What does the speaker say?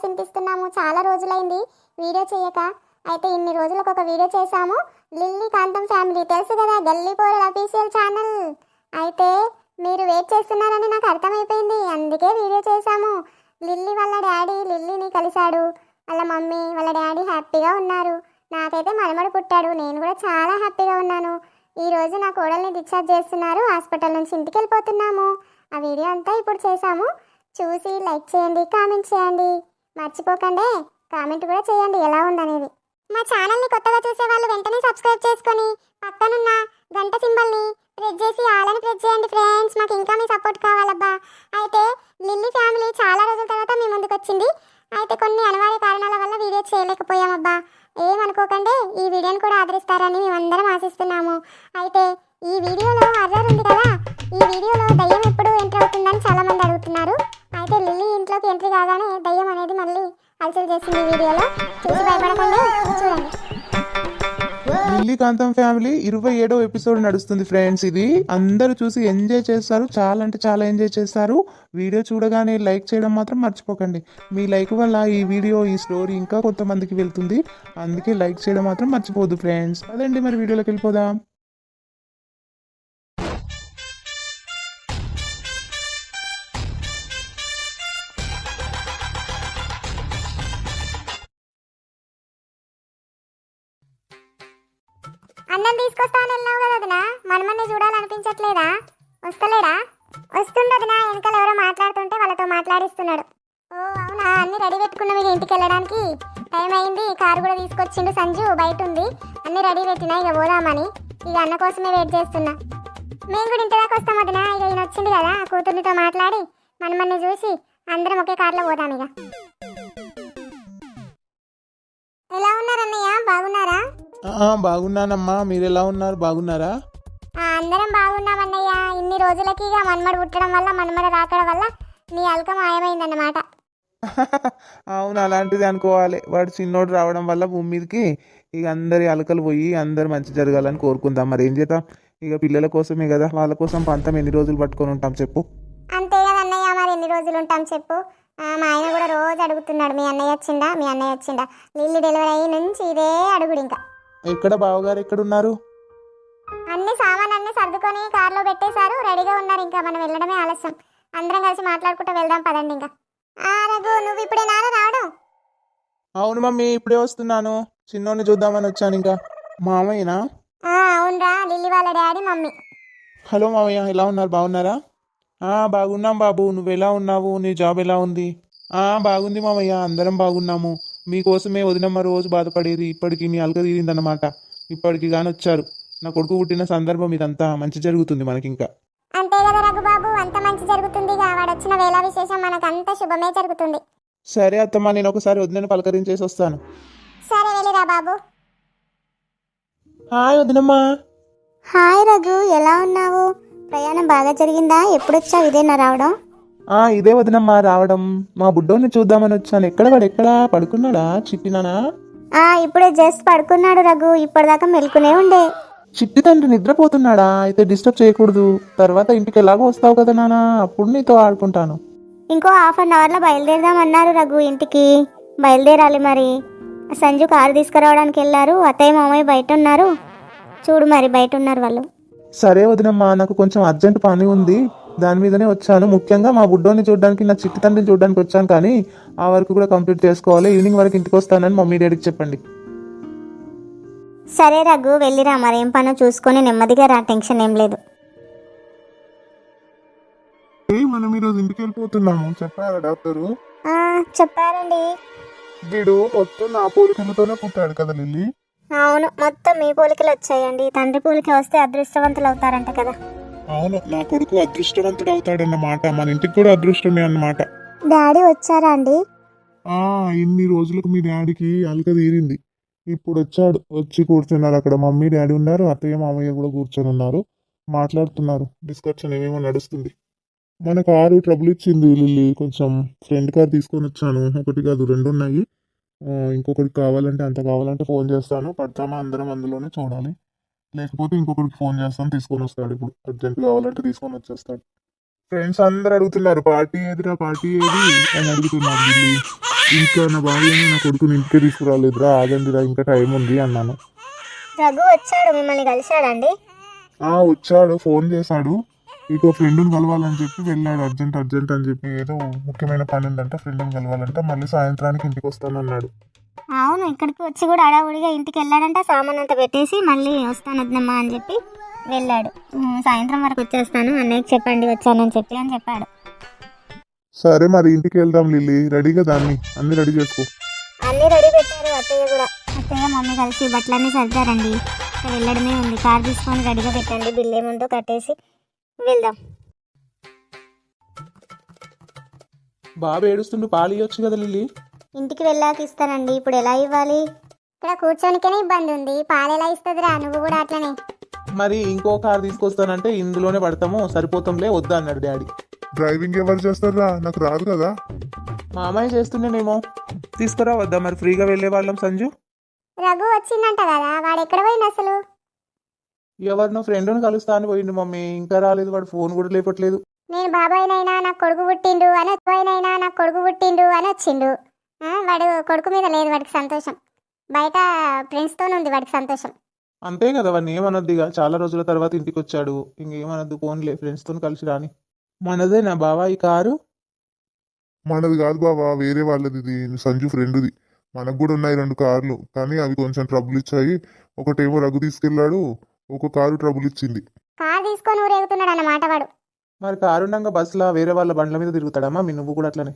చాలా చింతిస్తున్నాము. చాలా రోజులైంది. వీడియో చేయక. అయితే ఇన్ని రోజులకు ఒక వీడియో చేశాము. Lilly Kantham family. తెలుసు కదా గల్లీ పోరల్ అఫీషియల్ ఛానల్ అయితే మీరు వెయిట్ చేస్తున్నారని నాకు అర్థమైపోయింది. అందుకే వీడియో చేశాము. లిల్లీ వాళ్ళ డాడీ లిల్లీని కలిశాడు. వాళ్ళ మమ్మీ వాళ్ళ డాడీ హ్యాపీగా ఉన్నారు. నాకైతే మనమడు పుట్టాడు. నేను కూడా చాలా హ్యాపీగా ఉన్నాను. ఈరోజు నా కోడల్ని డిశ్చార్జ్ చేస్తున్నారు. హాస్పిటల్ నుంచి ఇంటికి వెళ్ళిపోతున్నాము. ఆ వీడియో అంతా ఇప్పుడు చేశాము. చూసి లైక్ చేయండి కామెంట్ చేయండి. మర్చిపోకండి. కామెంట్ కూడా చేయండి. ఎలా ఉందనేది. మా ఛానల్ని కొత్తగా చూసే వాళ్ళు వెంటనే సబ్స్క్రైబ్ చేసుకొని పక్కనున్న గంట సింబల్ని ప్రెస్ చేసి ఆలని ప్రెస్ చేయండి ఫ్రెండ్స్. మాకు ఇంకా మీ సపోర్ట్ కావాలబ్బా. అయితే లిల్లీ ఫ్యామిలీ చాలా రోజుల తర్వాత మీ ముందుకు వచ్చింది. అయితే కొన్ని అనివార్య కారణాల వల్ల వీడియో చేయలేకపోయామబ్బా. ఏమనుకోకండి ఈ వీడియోని కూడా ఆదరిస్తారని మేమందరం ఆశిస్తున్నాము. అయితే ఈ వీడియోలో హర్రర్ ఉంది కదా. ఈ వీడియోలో చేయడం అనేది మళ్ళీ హల్చల్ చేసింది ఈ వీడియోలో. చూసి భయపడకండి. చూడండి. లిల్లీకాంతం ఫ్యామిలీ ఇరవై ఏడో ఎపిసోడ్ నడుస్తుంది ఫ్రెండ్స్ ఇది. అందరూ చూసి ఎంజాయ్ చేస్తారు. చాలా అంటే చాలా ఎంజాయ్ చేస్తారు. వీడియో చూడగానే లైక్ చేయడం మాత్రం మర్చిపోకండి. మీ లైక్ వల్ల ఈ వీడియో ఈ స్టోరీ ఇంకా కొంతమందికి వెళ్తుంది. అందుకే లైక్ చేయడం మాత్రం మర్చిపోద్దు ఫ్రెండ్స్. అదండి మరి వీడియోలోకి వెళ్ళిపోదాం. అన్నం తీసుకొస్తాను వెళ్ళావు కదా వదినా మనమన్నే చూడాలనిపించట్లేదా? వస్తలేడా? వస్తుండదునా వెనకాల ఎవరో మాట్లాడుతుంటే వాళ్ళతో మాట్లాడిస్తున్నాడు. ఓ అవునా? అన్ని రెడీ పెట్టుకున్న మీరు ఇంటికి వెళ్ళడానికి. టైం అయింది కారు కూడా తీసుకొచ్చిండు సంజు బయట ఉంది. అన్ని రెడీ పెట్టినా ఇక పోదామని. ఇక అన్న కోసమే వెయిట్ చేస్తున్నా. మేము కూడా ఇంటి దాకా వస్తాం వదినా. ఇక ఈయన వచ్చింది కదా కూతుర్నితో మాట్లాడి మనమన్ని చూసి అందరం ఒకే కార్లో పోదాం ఇక. ఎలా ఉన్నారన్నయ్య బాగున్నారా? బాగున్నానమ్మా. మీరు ఎలా ఉన్నారు? బాగున్నారా? అందరం బాగున్నామన్నయ్య. ఇన్ని రోజులకి ఇక మన్మడు పుట్టడం వల్ల మన్మడ రాకడం వల్ల నీ అల్కం మాయమైందన్నమాట. అవును అలాంటిది అనుకోవాలి. వాడు చిన్నోడు రావడం వల్ల భూమి మీదకి ఇక అందరి అలకలు పోయి అందరు మంచి జరగాలని కోరుకుందాం. మరి ఏం చేద్దాం? ఇక పిల్లల కోసమే కదా. వాళ్ళ కోసం పంతం ఎన్ని రోజులు పట్టుకొని ఉంటాం చెప్పు. అంతే కదా అన్నయ్య మరి ఎన్ని రోజులు ఉంటాం చెప్పు. మా ఆయన కూడా రోజు అడుగుతున్నాడు. మీ అన్నయ్య వచ్చిందా మీ అన్నయ్య వచ్చిందా లిల్లీ డెలివరీ అయ్యి నుంచి ఇదే అడుగుడు ఇంకా. ఎక్కడ బావగారు ఎక్కడున్నారు? అన్ని సామాన్ అన్ని సర్దుకొని కార్లో పెట్టేశారు. రెడీగా ఉన్నారు ఇంకా. మనం వెళ్ళడమే ఆలస్యం. అందరం కలిసి మాట్లాడుకుంటూ వెళ్దాం పదండి ఇంకా. ఆ రఘు నువ్వు ఇప్పుడే నాన్న రావడం? అవును మమ్మీ ఇప్పుడే వస్తున్నాను. చిన్నోడిని చూద్దామని వచ్చాను ఇంకా. మామయ్యనా? ఆ, అవునరా. లిల్లీ వాళ్ళ డాడీ మమ్మీ. హలో మామయ్య ఎలా ఉన్నారు? బాగున్నారా? ఆ బాగున్నాం బాబు. నువ్వు ఎలా ఉన్నావు? నీ జాబ్ ఎలా ఉంది? ఆ బాగుంది మామయ్య. అందరం బాగున్నాము. మీకోసమే వదినమ్మ రోజు బాధపడేది ఇప్పటికి నీ అలక తీరిందన్నమాట. ఇప్పటికి గాని వచ్చారు నా కొడుకు పుట్టిన సందర్భం ఇదంతా మంచి జరుగుతుంది మనకి ఇంకా అంతే కదా రఘుబాబు అంత మంచి జరుగుతుంది వచ్చిన వేళ విశేషం మనకు అంత శుభమే జరుగుతుంది. సరే అత్తమ్మ నేను ఒకసారి వదినని పలకరించేసి వస్తాను సరే వెళ్ళిరా బాబు. హాయ్ వదినమ్మ. హాయ్ రఘు ఎలా ఉన్నావు? ప్రయాణం బాగా జరిగిందా? ఎప్పుడొచ్చావు ఇదేనా రావడం? ఆ ఇదే వదినమ్మ రావడం. మా బుడ్డోని చూద్దామని వచ్చాను. ఎక్కడ వాడు? ఎక్కడ? పడుకున్నాడా? చిట్టినానా? ఆ ఇప్పుడే జస్ట్ పడుకున్నాడు రఘు. ఇప్పటిదాకా మెలుకునే ఉండే. చిట్టి తండ్రి నిద్రపోతున్నాడా? అయితే డిస్టర్బ్ చేయకూడదు. తర్వాత ఇంటికి ఎలాగో వస్తావు కదా నాన్న అప్పుడు నీతో ఆడుకుంటాను. ఇంకో హాఫ్ అన్ అవర్లో బయలుదేరదాం అన్నారు రఘు ఇంటికి. బయలుదేరాలి మరి. సంజు కారు తీసుకురావడానికి వెళ్ళారు. అత్తయ్య మామయ్య బయట ఉన్నారు చూడు మరి బయట ఉన్నారు వాళ్ళు. సరే వదినమ్మా నాకు కొంచెం అర్జెంట్ పని ఉంది. దాని మీదనే వచ్చాను. ముఖ్యంగా మా బుడ్డోని చూడడానికి నా చిట్టి తండ్రిని చూడడానికి వచ్చాను కానీ ఆ వరకు కూడా కంప్లీట్ చేసుకోవాలి. ఈవినింగ్ వరకు ఇంటికి వస్తానని మమ్మీ డాడీకి చెప్పండి. సరే రఘు వెళ్ళిరా. మరేం పనో చూసుకొని నెమ్మదిగా రా. టెన్షన్ ఏం లేదు. మనం ఈరోజు ఇంటికి వెళ్ళిపోతున్నాము. చెప్పారా డాక్టరు? ఆ, చెప్పారండి. వీడు మొత్తం నా పోలికలతోనే పుట్టాడు కదా లిల్లీ? అవును మొత్తం మీ పోలికలు వచ్చాయండి. తండ్రి పోలిక వస్తే అదృష్టవంతులు అవుతారంట కదా. అవును నా కొడుకు అదృష్టవంతుడు అవుతాడన్నమాట మన ఇంటికి కూడా అదృష్టమే అన్నమాట. డాడీ వచ్చారా అండి? ఆ ఇన్ని రోజులకు మీ డాడీకి అలక తీరింది. ఇప్పుడు వచ్చాడు వచ్చి కూర్చున్నారు అక్కడ. మమ్మీ డాడీ ఉన్నారు అత్తయ్య మామయ్య కూడా కూర్చొని ఉన్నారు మాట్లాడుతున్నారు డిస్కషన్ ఏమేమో నడుస్తుంది. మన కారు ట్రబుల్ ఇచ్చింది లిల్లీ. కొంచెం ఫ్రెండ్ కార్ తీసుకొని వచ్చాను. ఒకటి కాదు రెండు ఉన్నాయి. ఇంకొకటి కావాలంటే అంత కావాలంటే ఫోన్ చేస్తాను. పడతామా? అందరం అందులోనే చూడాలి. లేకపోతే ఇంకొకరికి ఫోన్ చేస్తాను తీసుకొని వస్తాడు ఇప్పుడు. అర్జెంట్ కావాలంటే తీసుకొని వచ్చేస్తాడు. ఫ్రెండ్స్ అందరు అడుగుతున్నారు పార్టీ ఏదిరా పార్టీ ఏది? అని అడుగుతున్నారు ఇంకా నా భార్య నా కొడుకుని ఇంటికే తీసుకురాలేదురా ఆగండిరా ఇంకా టైం ఉంది అన్నాను. రఘు వచ్చాడు మిమ్మల్ని కలిశాడండి. ఆ వచ్చాడు ఫోన్ చేశాడు. ఇంకో ఫ్రెండ్ని కలవాలని చెప్పి వెళ్ళాడు అర్జెంట్ అర్జెంట్ అని చెప్పి ఏదో ముఖ్యమైన పని ఉందంట ఫ్రెండ్ని కలవాలంట మళ్ళీ సాయంత్రానికి ఇంటికి వస్తానన్నాడు. అవును ఇక్కడికి వచ్చి కూడా అడావుడిగా ఇంటికి వెళ్ళాడంట. సామాన్ అంతా పెట్టేసి మళ్ళీ వస్తాను వద్దమ్మా అని చెప్పి వెళ్ళాడు. సాయంత్రం వరకు వచ్చేస్తాను. అన్నయ్యకి చెప్పండి వచ్చానని చెప్పి అని చెప్పాడు. సరే మరి ఇంటికి వెళ్దాం లిల్లీ. రెడీగా దాన్ని. అన్ని రెడీ చేసుకో. అన్నీ రెడీ పెట్టారు అత్తయ్య కూడా. అత్తయ్య మమ్మీ కలిసి బట్టలన్నీ సర్దారండి. వెళ్ళడమే ఉంది. కార్ తీసుకొని రెడీగా పెట్టండి. బిల్ ఏముందో కట్టేసి వెళ్దాం. బాబు ఏడుస్తుండు పాలు ఇవ్వచ్చు కదా లిల్లీ? ఇంటికి వెళ్ళాక ఇస్తానండి. ఇప్పుడు ఎలా ఇవ్వాలి? ఇక్కడ కూర్చోనికనే ఇబ్బంది ఉంది. పాలు ఎలా ఇస్తుందిరా? నువ్వు కూడా అట్లనే. మరి ఇంకో కార్ తీసుకొస్తానంటే ఇందులోనే పడతాము. సరిపోతాంలే వద్దా అన్నాడు డాడీ. డ్రైవింగ్ ఎవరు చేస్తారా నాకు రాదు కదా. మా అమ్మాయి చేస్తుండేనేమో. తీసుకురా వద్దా మరి. ఫ్రీగా వెళ్ళే వాళ్ళం సంజు. రఘు వచ్చిందంట కదా వాడు ఎక్కడ పోయింది అసలు? ఎవరినో ఫ్రెండ్ని కలుస్తా అని పోయిండు మమ్మీ. ఇంకా రాలేదు వాడు ఫోన్ కూడా లేపట్లేదు. నేను బాబాయ్నైనా నాకు కొడుకు పుట్టిండు అని బాబాయ్నైనా నాకు కొడుకు పుట్టిండు అని వచ్చిండు. వాడు కొడుకు మీద లేదు వాడికి సంతోషం. బయట ఫ్రెండ్స్తో ఉంది వాడికి సంతోషం. అంతే కదా వాడిని ఏమనొద్దిగా? చాలా రోజుల తర్వాత ఇంటికి వచ్చాడు ఇంకేమనొద్దు ఫోన్లే ఫ్రెండ్స్తో కలిసి రాని. మనదే నా బావా ఈ కారు? మనది కాదు బాబా వేరే వాళ్ళది ఇది. సంజు ఫ్రెండ్ది. మనకు కూడా ఉన్నాయి రెండు కార్లు. కానీ అవి కొంచెం ట్రబుల్ ఇచ్చాయి. ఒకటేమో రఘు తీసుకెళ్ళాడు. ఒక కారు ట్రబుల్ ఇచ్చింది. కార్ తీసుకొని ఊరేగుతున్నాడు అన్నమాట వాడు. మరి కారు ఉండగా బస్సులో వేరే వాళ్ళ బండ్ల మీద తిరుగుతాడమ్మా మీ నువ్వు కూడా అట్లనే.